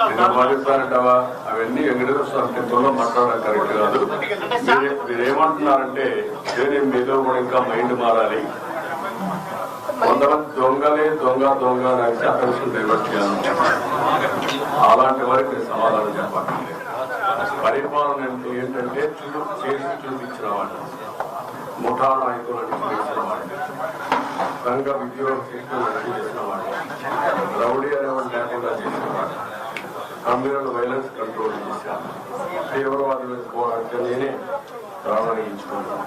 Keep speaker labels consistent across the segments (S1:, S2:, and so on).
S1: నిన్న పాటిస్తారంటావా అవన్నీ వెంకటేశ్వర స్వామి టెంపుల్లో మాట్లాడడం కరెక్ట్ కాదు. మీరేమంటున్నారంటే నేను మీలో కూడా ఇంకా మైండ్ మారాలి. కొంతమంది దొంగలే దొంగ దొంగ అనేసి అటెన్షన్ డైవర్ట్ చేయాలనుకుంటున్నారు అలాంటి వరకు సమాధానం చెప్పాలి. పరిపాలన అంటే ఏంటంటే చూ చేసి చూపించిన వాళ్ళు ముఠా నాయకులు అని చేసిన వాళ్ళు సంఘ విద్యోగ చేసిన వాళ్ళు రౌడీ అనేవాడు కమ్యూనల్ వైలెన్స్ కంట్రోల్ చేశాను. తీవ్రవాదులకు పోరాడితే నేనే ప్రాణాలు ఇచ్చుకున్నాను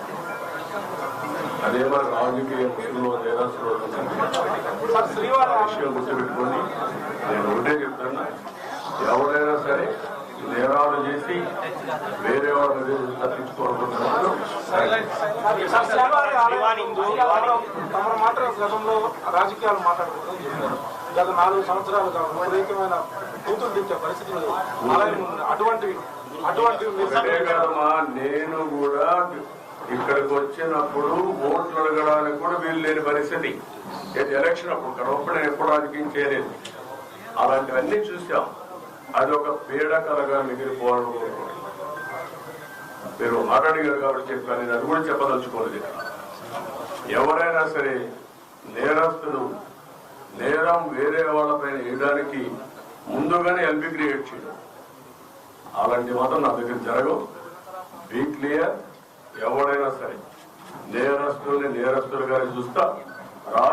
S1: అదే మన రాజకీయ ముసుగులో నేరస్తులు విషయం గుర్తుపెట్టుకోండి నేను ఒకటే చెప్తున్నా. ఎవరైనా సరే నేరాలు చేసి వేరే వాళ్ళ మీద తప్పించుకోవాలనుకుంటున్నారు
S2: తమ గతంలో రాజకీయాలు మాట్లాడుకుంటూ చెప్పారు గత నాలుగు సంవత్సరాలుగా విపరీతమైన కూతురు దించే పరిస్థితులు అలాగే అటువంటి
S1: నేను కూడా ఇక్కడికి వచ్చినప్పుడు ఓట్లు అడగడానికి కూడా వీలు లేని పరిస్థితి ఎలక్షన్ అప్పుడు కడవప్పుడు ఎప్పుడు రాజకీయం చేయలేదు అలాంటివన్నీ చూసాం అది ఒక పీడకలగా మిగిలిపోవడం మీరు మాట్లాడగారు కాబట్టి చెప్పాను నేను అది కూడా చెప్పదలుచుకోలేదు. ఎవరైనా సరే నేరస్తులు నేరం వేరే వాళ్ళపైన వేయడానికి ముందుగానే ఎల్బీ క్రియేట్ చేయడం. అలాంటి మాత్రం నా దగ్గర జరగవు. బీ క్లియర్ ఎవడైనా సరే నేరస్తుల్ని నేరస్తులుగా చూస్తా. రా